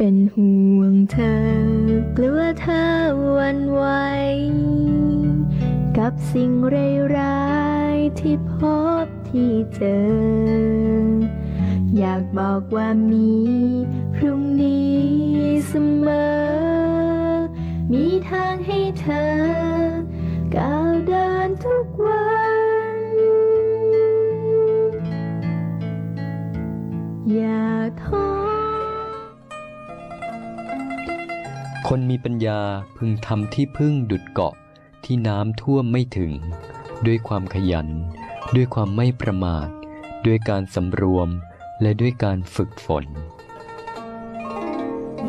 เป็นห่วงเธอกลัวเธอวันไหวกับสิ่งร้ายๆที่พบที่เจอ อยากบอกว่ามีพรุ่งนี้เสมอ มีทางให้เธอก้าวเดินทุกวันอย่าท้อ คนมีปัญญาพึงทำที่พึ่งดุดเกาะที่น้ำท่วมไม่ถึง ด้วยความขยัน ด้วยความไม่ประมาท ด้วยการสำรวมและด้วยการฝึกฝน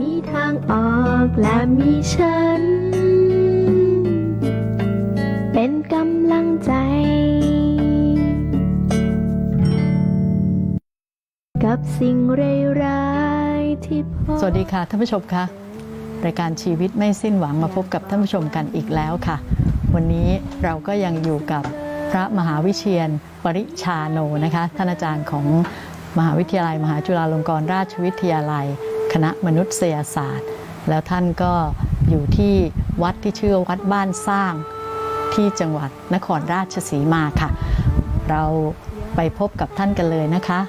มีทางออกและมีฉัน เป็นกำลังใจ กับสิ่งร้ายๆที่พบสวัสดีค่ะท่านผู้ชมคะ รายการชีวิตไม่สิ้นหวังมาพบกับท่านผู้ชมกันอีกแล้วค่ะ วันนี้เราก็ยังอยู่กับพระมหาวิเชียนปริชาโนนะคะท่านอาจารย์ของมหาวิทยาลัย มหาจุฬาลงกรณราชวิทยาลัย คณะมนุษยศาสตร์ แล้วท่านก็อยู่ที่วัดที่ชื่อวัดบ้านสร้างที่จังหวัดนครราชสีมาค่ะ เราไปพบกับท่านกันเลยนะคะ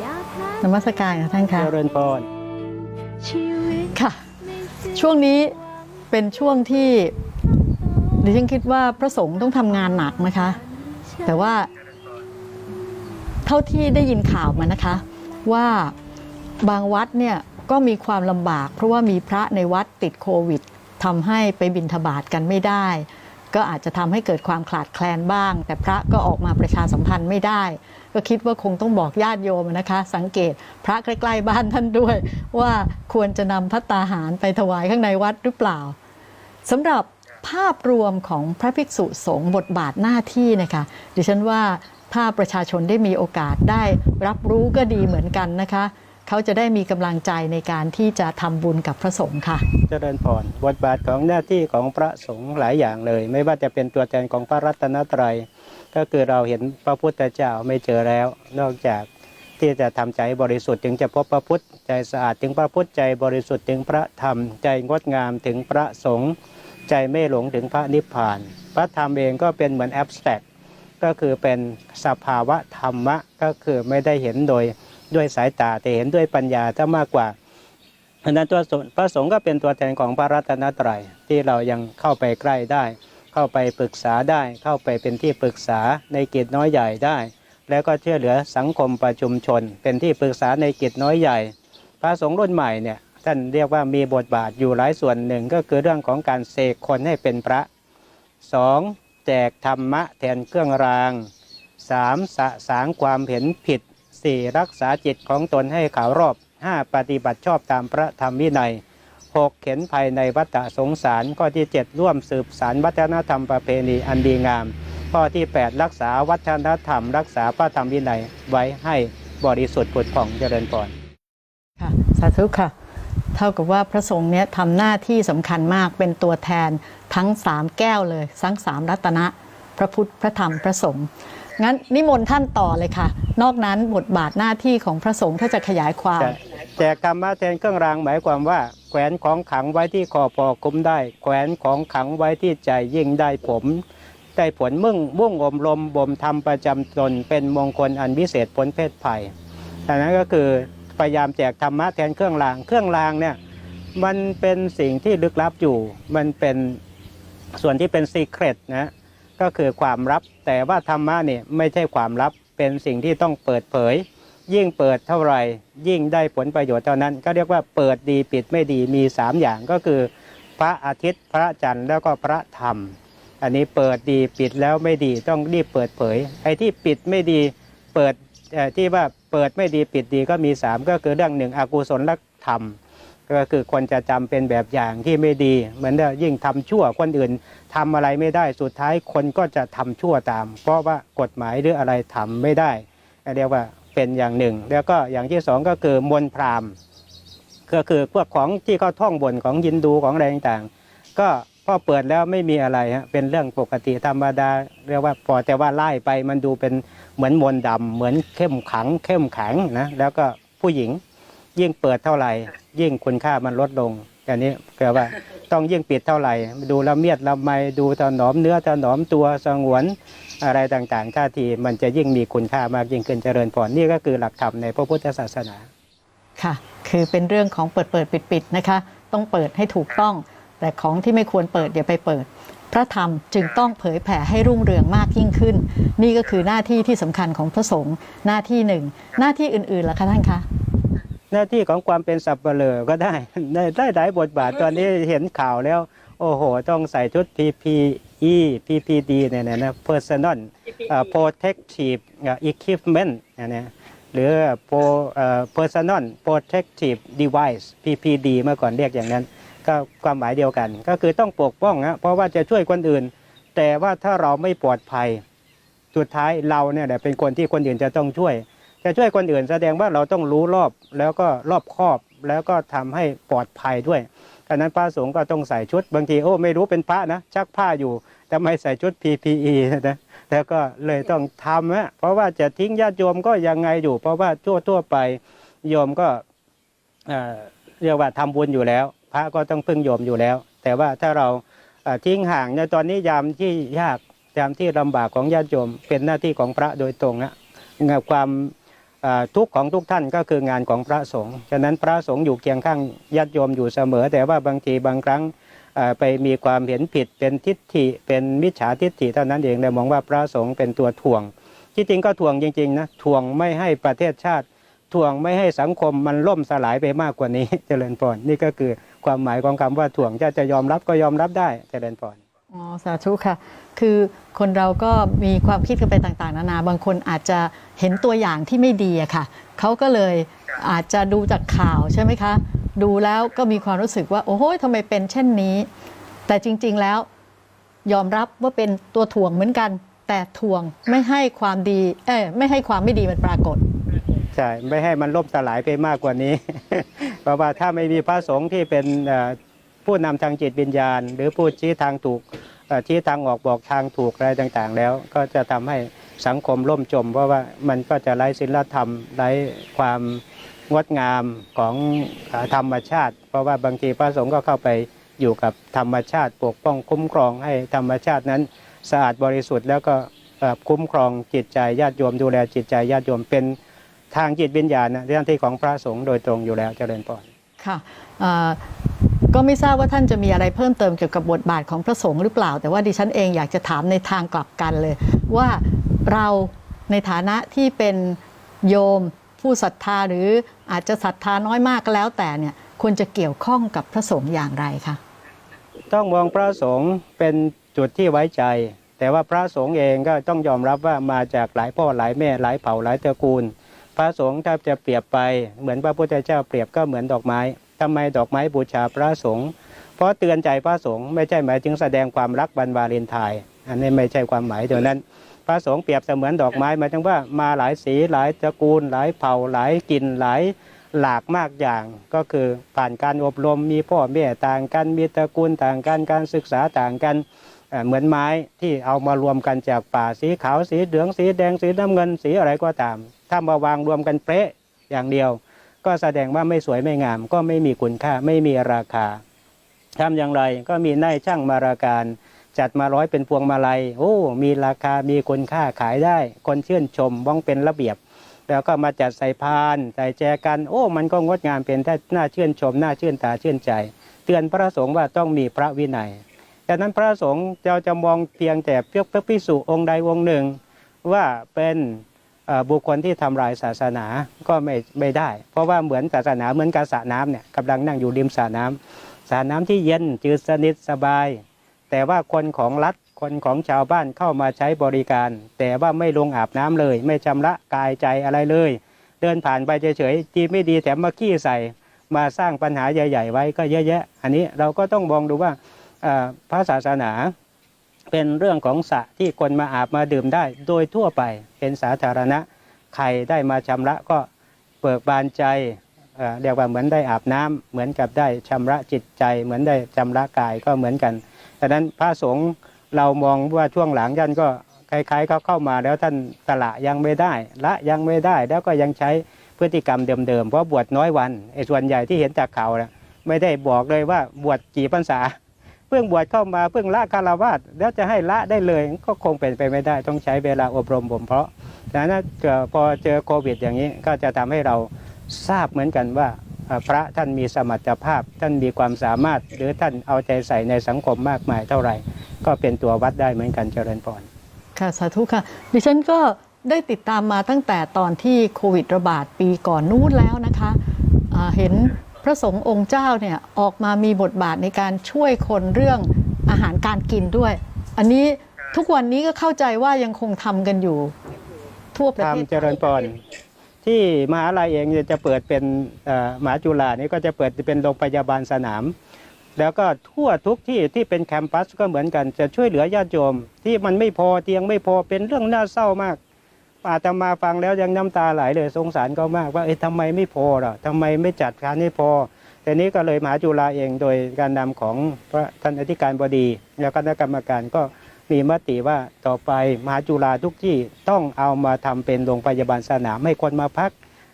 อย่าแพ้นมัสการค่ะท่านคะเจริญพรชีวิตค่ะ ช่วงนี้เป็นช่วงที่ดิฉันคิดว่าพระสงฆ์ต้องทำงานหนักนะคะ แต่ว่า เท่าที่ได้ยินข่าวมานะคะ ว่าบางวัดเนี่ยก็มีความลำบาก เพราะว่ามีพระในวัดติดโควิดทำให้ไปบิณฑบาตกันไม่ได้ ก็อาจจะทำให้เกิดความขาดแคลนบ้าง แต่พระก็ออกมาประชาสัมพันธ์ไม่ได้ ก็คิดว่าคงต้องบอกญาติโยมนะคะ สังเกตพระใกล้ๆบ้านท่านด้วย ว่าควรจะนำพัตตาหารไปถวายข้างในวัดหรือเปล่าสำหรับภาพรวมของพระภิกษุสงฆ์บทบาทหน้าที่นะคะดิฉันว่าถ้าประชาชนได้มีโอกาสได้รับรู้ก็ดีเหมือนกันนะคะ เขาจะได้มีกำลังใจในการที่จะทำบุญกับพระสงฆ์ค่ะ เจริญพรบทบาทของหน้าที่ของพระสงฆ์หลายอย่างเลย ไม่ว่าจะเป็นตัวแทนของพระรัตนตรัย ก็คือเราเห็นพระพุทธเจ้าไม่เจอแล้ว นอกจากที่จะทำใจบริสุทธิ์ถึงจะพบพระพุทธใจสะอาดถึงพระพุทธใจบริสุทธิ์ถึงพระธรรม ใจงดงามถึงพระสงฆ์ใจไม่หลงถึงพระนิพพาน พระธรรมเองก็เป็นเหมือนแอบสแตรกก็คือเป็นสภาวะธรรมะก็คือไม่ได้เห็นโดย ด้วยสายตาแต่เห็นด้วยปัญญาถ้ามากกว่าเพราะนั้นตัวพระสงฆ์ก็เป็นตัวแทนของพระรัตนตรัยที่เรายังเข้าไปใกล้ได้ เข้าไปปรึกษาได้ เข้าไปเป็นที่ปรึกษาในกิจน้อยใหญ่ได้ แล้วก็ช่วยเหลือสังคมประชุมชน เป็นที่ปรึกษาในกิจน้อยใหญ่ พระสงฆ์รุ่นใหม่เนี่ยท่านเรียกว่ามีบทบาทอยู่หลายส่วนหนึ่งก็คือเรื่องของการเสกคนให้เป็นพระสองแจกธรรมะแทนเครื่องรางสามสะสางความเห็นผิด สี่รักษาจิตของตนให้ขาวรอบห้าปฏิบัติชอบตามพระธรรมวินัยหกเข็นภายในวัฏสงสารข้อที่ 7 ร่วมสืบสารวัฒนธรรมประเพณีอันดีงาม ข้อที่ 8 รักษาวัฒนธรรม รักษาพระธรรมวินัยไว้ให้บริสุทธิ์ผุดผ่องเจริญพรค่ะสาธุค่ะ เท่ากับว่าพระสงฆ์เนี่ยทำหน้าที่สำคัญมากเป็นตัวแทนทั้งสามแก้วเลยทั้งสามรัตนะ พระพุทธพระธรรมพระสงฆ์ งั้นนิมนต์ท่านต่อเลยค่ะ นอกนั้นบทบาทหน้าที่ของพระสงฆ์ถ้าจะขยายความ แจกธรรมะแทนเครื่องรางหมายความว่า แขวนของขังไว้ที่คอพอคุ้มได้ แขวนของขังไว้ที่ใจยิ่งได้ผมได้ผลมุ่งมุ่งอมลมบ่มทำประจำตนเป็นมงคลอันวิเศษพ้นเพศภัยดังนั้นก็คือพยายามแจกธรรมะแทนเครื่องราง เครื่องรางเนี่ยมันเป็นสิ่งที่ลึกลับอยู่ มันเป็นส่วนที่เป็นซีเครตนะ ก็คือความลับ แต่ว่าธรรมะเนี่ยไม่ใช่ความลับเป็นสิ่งที่ต้องเปิดเผย ยิ่งเปิดเท่าไหร่ ยิ่งได้ผลประโยชน์เท่านั้น ก็เรียกว่าเปิดดีปิดไม่ดีมี 3 อย่างก็คือ พระอาทิตย์พระจันทร์แล้วก็พระธรรม อันนี้เปิดดีปิดแล้วไม่ดีต้องรีบเปิดเผยไอ้ที่ปิดไม่ดีเปิดเอ่ที่ว่าเปิดไม่ดีปิดดีก็มี 3 ก็คือเรื่องหนึ่งอกุศลธรรม ก็คือคนจะจำเป็นแบบอย่างที่ไม่ดี เหมือนว่ายิ่งทำชั่วคนอื่นทำอะไรไม่ได้สุดท้ายคนก็จะทำชั่วตาม เพราะว่ากฎหมายหรืออะไรทำไม่ได้เรียกว่าเป็นอย่างหนึ่ง แล้วก็อย่างที่สองก็คือมนพราหมณ์ก็คือพวกของที่เขาท่องบนของยินดูของอะไรต่างๆ ก็พอเปิดแล้วไม่มีอะไรฮะเป็นเรื่องปกติธรรมดาเรียกว่าพอแต่ว่าไล่ไปมันดูเป็นเหมือนมนต์ดำเหมือนเข้มขัง เข้มแข็งนะแล้วก็ผู้หญิง ยิ่งเปิดเท่าไหร่ ยิ่งคุณค่ามันลดลงอันนี้แปลว่าต้องยิ่งปิดเท่าไหร่ ดูละเมียดละไมดูถนอมเนื้อถนอมตัวสงวนอะไรต่างๆท่าทีมันจะยิ่งมีคุณค่ามากยิ่งขึ้นเจริญพรนี่ก็คือหลักธรรมในพระพุทธศาสนาค่ะ คือเป็นเรื่องของเปิดเปิดปิดปิดนะคะ ต้องเปิดให้ถูกต้อง แต่ของที่ไม่ควรเปิดอย่าไปเปิด พระธรรมจึงต้องเผยแผ่ให้รุ่งเรืองมากยิ่งขึ้น นี่ก็คือหน้าที่ที่สำคัญของพระสงฆ์หน้าที่หนึ่งหน้าที่อื่นๆล่ะคะท่านคะ หน้าที่ของความเป็นสับเปลือก็ได้ได้ได้หลายบทบาทตอนนี้เห็นข่าวแล้ว โอ้โห ต้องใส่ชุด PPE PPD เนี่ยนะ Personal เอ่อ Protective เอ่อ Equipment เนยนะหรือ Pro เอ่อ Personal Protective Device PPD เมื่อก่อนเรียกอย่างนั้น ก็ความหมายเดียวกัน ก็คือต้องปกป้องนะเพราะว่าจะช่วยคนอื่น แต่ว่าถ้าเราไม่ปลอดภัย สุดท้ายเราเนี่ยแหละเป็นคนที่คนอื่นจะต้องช่วย จะช่วยคนอื่นแสดงว่าเราต้องรู้รอบแล้วก็รอบคอบแล้วก็ทำให้ปลอดภัยด้วยดังนั้นพระสงฆ์ก็ต้องใส่ชุด บางทีโอ้ไม่รู้เป็นพระนะชักผ้าอยู่แต่ไม่ใส่ชุด PPE นะแล้วก็เลยต้องทำนะเพราะว่าจะทิ้งญาติโยมก็ยังไงอยู่ เพราะว่าทั่วทั่วไปโยมก็เรียกว่าทำบุญอยู่แล้ว พระก็ต้องพึ่งโยมอยู่แล้ว แต่ว่าถ้าเราทิ้งห่างในตอนนี้ยามที่ยากยามที่ลำบากของญาติโยม เป็นหน้าที่ของพระโดยตรงนะความ ทุกของทุกท่านก็คืองานของพระสงฆ์ฉะนั้นพระสงฆ์อยู่เคียงข้างญาติโยมอยู่เสมอ แต่ว่าบางทีบางครั้งไปมีความเห็นผิดเป็นทิฏฐิ เป็นมิจฉาทิฏฐิเท่านั้นเองเลยมองว่าพระสงฆ์เป็นตัวถ่วง ที่จริงก็ถ่วงจริงๆนะถ่วงไม่ให้ประเทศชาติถ่วงไม่ให้สังคมมันล่มสลายไปมากกว่านี้เจริญพรนี่ก็คือความหมายของคำว่าถ่วงจะจะยอมรับก็ยอมรับได้เจริญพร อ๋อสาธุค่ะ คือคนเราก็มีความคิดกันไปต่างๆ นานา บางคนอาจจะเห็นตัวอย่างที่ไม่ดีอะค่ะ เขาก็เลยอาจจะดูจากข่าวใช่ไหมคะ ดูแล้วก็มีความรู้สึกว่า โอ้โหทำไมเป็นเช่นนี้ แต่จริงๆแล้วยอมรับว่าเป็นตัวถ่วงเหมือนกัน แต่ถ่วงไม่ให้ความดี เอ้ไม่ให้ความไม่ดีมันปรากฏใช่ไม่ให้มันล่มสลายไปมากกว่านี้ เพราะว่าถ้าไม่มีพระสงฆ์ที่เป็น ผู้นำทางจิตวิญญาณ หรือผู้ชี้ทางถูกชี้ทางออกบอกทางถูกอะไรต่างๆ แล้ว ก็จะทำให้สังคมล่มจม เพราะว่ามันก็จะไร้ศีลธรรมไร้ความงดงามของธรรมชาติ เพราะว่าบางทีพระสงฆ์ก็เข้าไปอยู่กับธรรมชาติปกป้องคุ้มครองให้ธรรมชาตินั้นสะอาดบริสุทธิ์แล้วก็คุ้มครองจิตใจญาติโยมดูแลจิตใจญาติโยมเป็นทางจิตวิญญาณนะหน้าที่ของพระสงฆ์โดยตรงอยู่แล้วเจริญพรค่ะเอ่อ ก็ไม่ทราบว่าท่านจะมีอะไรเพิ่มเติมเกี่ยวกับบทบาทของพระสงฆ์หรือเปล่า แต่ว่าดิฉันเองอยากจะถามในทางกลับกันเลย ว่าเราในฐานะที่เป็นโยมผู้ศรัทธาหรืออาจจะศรัทธาน้อยมากก็แล้วแต่เนี่ยควรจะเกี่ยวข้องกับพระสงฆ์อย่างไรคะต้องมองพระสงฆ์เป็นจุดที่ไว้ใจ แต่ว่าพระสงฆ์เองก็ต้องยอมรับว่ามาจากหลายพ่อหลายแม่หลายเผ่าหลายตระกูล พระสงฆ์ถ้าจะเปรียบไปเหมือนพระพุทธเจ้าเปรียบก็เหมือนดอกไม้ ทำไมดอกไม้บูชาพระสงฆ์เพราะเตือนใจพระสงฆ์ไม่ใช่หมายถึงแสดงความรักวันวาเลนไทน์อันนี้ไม่ใช่ความหมายเดียวนั้น พระสงฆ์เปรียบเสมือนดอกไม้หมายถึงว่ามาหลายสีหลายตระกูล หลายเผ่าหลายกลิ่นหลายหลากมากอย่างก็คือผ่านการอบรมมีพ่อแม่ต่างกันมีตระกูลต่างกันการศึกษาต่างกันเอ่อเหมือนไม้ที่เอามารวมกันจากป่าสีขาวสีเหลืองสีแดงสีน้ำเงินสีอะไรก็ตาม ถ้ามาวางรวมกันเป๊ะอย่างเดียว ก็แสดงว่าไม่สวยไม่งาม ก็ไม่มีคุณค่าไม่มีราคาทำอย่างไรก็มีนายช่างมาราการจัดมาร้อยเป็นพวงมาลัย โอ้ มีราคา มีคุณค่าขายได้ คนเชื่นชมบ้องเป็นระเบียบ แล้วก็มาจัดใส่พานใส่แจกัน โอ้ มันก็งดงามเป็นที่น่าเชื่นชม น่าชื่นตาชื่นใจ เตือนพระสงฆ์ว่าต้องมีพระวินัยดังนั้นพระสงฆ์เราจะมองเพียงแต่เพียงพระพิสุองค์ใดองค์หนึ่ง ว่าเป็น บุคคลที่ทำลายศาสนาก็ไม่ไม่ได้ เพราะว่าเหมือนศาสนาเหมือนกับสระน้ำเนี่ยกำลังนั่งอยู่ริมสระน้ำสระน้ำที่เย็นจืดสนิทสบาย แต่ว่าคนของรัฐคนของชาวบ้านเข้ามาใช้บริการ แต่ว่าไม่ลงอาบน้ำเลย ไม่ชำระกายใจอะไรเลย เดินผ่านไปเฉยๆจีไม่ดีแถมมาขี้ใส่ มาสร้างปัญหาใหญ่ ๆ ไว้ก็เยอะแยะ อันนี้เราก็ต้องมองดูว่าพระศาสนา เป็นเรื่องของสระที่คนมาอาบมาดื่มได้ โดยทั่วไปเป็นสาธารณะใครได้มาชำระก็เบิกบานใจเรียกว่าเหมือนได้อาบน้ำเหมือนกับได้ชำระจิตใจ เหมือนได้ชำระกายก็เหมือนกันดังนั้นพระสงฆ์เรามองว่าช่วงหลังท่านก็คล้ายๆเขาเข้ามาแล้วท่านสละยังไม่ได้ ละยังไม่ได้แล้วก็ยังใช้พฤติกรรมเดิมๆเพราะบวชน้อยวันไอ้ส่วนใหญ่ที่เห็นจากเขานะไม่ได้บอกเลยว่าบวชกี่พรรษา เพิ่งบวชเข้ามาเพิ่งละคารวาสแล้วจะให้ละได้เลยก็คงเป็นไปไม่ได้ ต้องใช้เวลาอบรมบ่มเพาะดังนั้นเอ่อพอเจอโควิดอย่างนี้ก็จะทำให้เราทราบเหมือนกันว่าพระท่านมีสมรรถภาพ ท่านมีความสามารถ หรือท่านเอาใจใส่ในสังคมมากมายเท่าไหร่ ก็เป็นตัววัดได้เหมือนกันเจริญพรค่ะสาธุค่ะ ดิฉันก็ได้ติดตามมาตั้งแต่ตอนที่โควิดระบาดปีก่อนนู้นแล้วนะคะเห็น พระสงฆ์องค์เจ้าเนี่ยออกมามีบทบาทในการช่วยคนเรื่องอาหารการกินด้วย อันนี้ทุกวันนี้ก็เข้าใจว่ายังคงทำกันอยู่ ทั่วประเทศทำเจริญพรที่มหาลัยเองเนี่ยจะเปิดเป็นเอ่อมหาจุฬานี่ก็จะเปิดเป็นโรงพยาบาลสนาม แล้วก็ทั่วทุกที่ที่เป็นแคมปัสก็เหมือนกันจะช่วยเหลือญาติโยม ที่มันไม่พอเตียงไม่พอเป็นเรื่องน่าเศร้ามาก อาตมาฟังแล้วยังน้ำตาไหลเลยสงสารเขามากว่าเอ๊ะทำไมไม่พอล่ะทำไมไม่จัดการให้พอแต่นี้ก็เลยมหาจุฬาเองโดยการนำของพระท่านอธิการบดี แล้วคณะกรรมการก็มีมติว่าต่อไปมหาจุฬาทุกที่ต้องเอามาทำเป็นโรงพยาบาลสนามให้คนมาพัก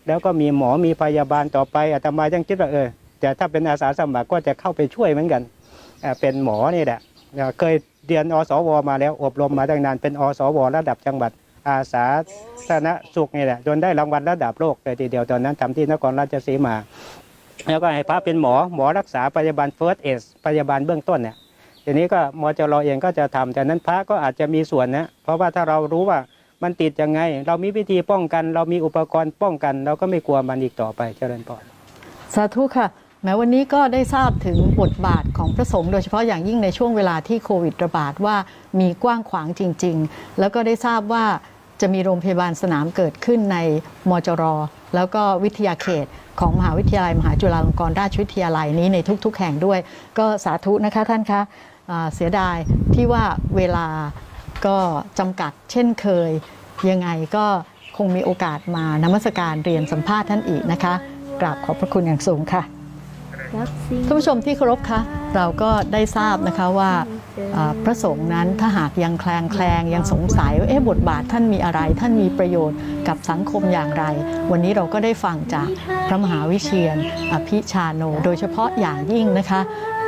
แล้วก็มีหมอมีพยาบาลต่อไปอาตมายังคิดว่าเออแต่ถ้าเป็นอาสาสมัครก็จะเข้าไปช่วยเหมือนกันเป็นหมอนี่แหละเคยเรียนอสวมาแล้วอบรมมาตั้งนานเป็นอสวระดับจังหวัด อาสาสาธารณสุขนี่แหละจนได้รางวัลระดับโลกเลยทีเดียวตอนนั้นทำที่นครราชสีมา แล้วก็ให้พระเป็นหมอหมอรักษาพยาบาลเฟิร์สเอสพยาบาลเบื้องต้นเนี่ยทีนี้ก็มจรเองก็จะทำแต่นั้นพระก็อาจจะมีส่วนนะเพราะว่าถ้าเรารู้ว่ามันติดยังไง เรามีวิธีป้องกัน เรามีอุปกรณ์ป้องกัน เราก็ไม่กลัวมันอีกต่อไปเจริญพรสาธุค่ะแม้วันนี้ก็ได้ทราบถึงบทบาทของพระสงฆ์โดยเฉพาะอย่างยิ่งในช่วงเวลาที่โควิดระบาดว่ามีกว้างขวางจริง ๆ แล้วก็ได้ทราบว่า จะมีโรงพยาบาลสนามเกิดขึ้นในมจร แล้วก็วิทยาเขตของมหาวิทยาลัย มหาจุฬาลงกรณราชวิทยาลัยนี้ในทุก ๆ แห่งด้วย ก็สาธุนะคะท่านคะอ่าเสียดายที่ว่าเวลาก็จำกัดเช่นเคย ยังไงก็คงมีโอกาสมานมัสการเรียนสัมภาษณ์ท่านอีกนะคะ กราบขอบพระคุณอย่างสูงค่ะท่านผู้ชมที่เคารพคะเราก็ได้ทราบนะคะว่าอ่า พระสงฆ์นั้นถ้าหากยังแคลงแคลงยังสงสัยว่าเอ๊ะบทบาทท่านมีอะไร ท่านมีประโยชน์กับสังคมอย่างไร วันนี้เราก็ได้ฟังจากพระมหาวิเชียนอภิชาโน โดยเฉพาะอย่างยิ่งนะคะ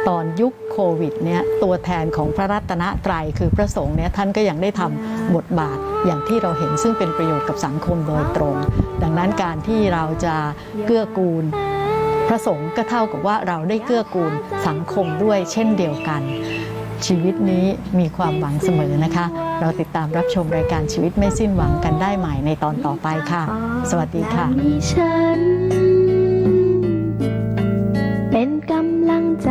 ตอนยุคโควิดเนี่ยตัวแทนของพระรัตนตรัยคือพระสงฆ์เนี่ยท่านก็ยังได้ทำบทบาทอย่างที่เราเห็นซึ่งเป็นประโยชน์กับสังคมโดยตรง ดังนั้นการที่เราจะเกื้อกูลพระสงฆ์ก็เท่ากับว่าเราได้เกื้อกูลสังคมด้วยเช่นเดียวกัน ชีวิตนี้มีความหวังเสมอนะคะ เราติดตามรับชมรายการชีวิตไม่สิ้นหวังกันได้ใหม่ในตอนต่อไปค่ะ สวัสดีค่ะเป็นกำลังใจ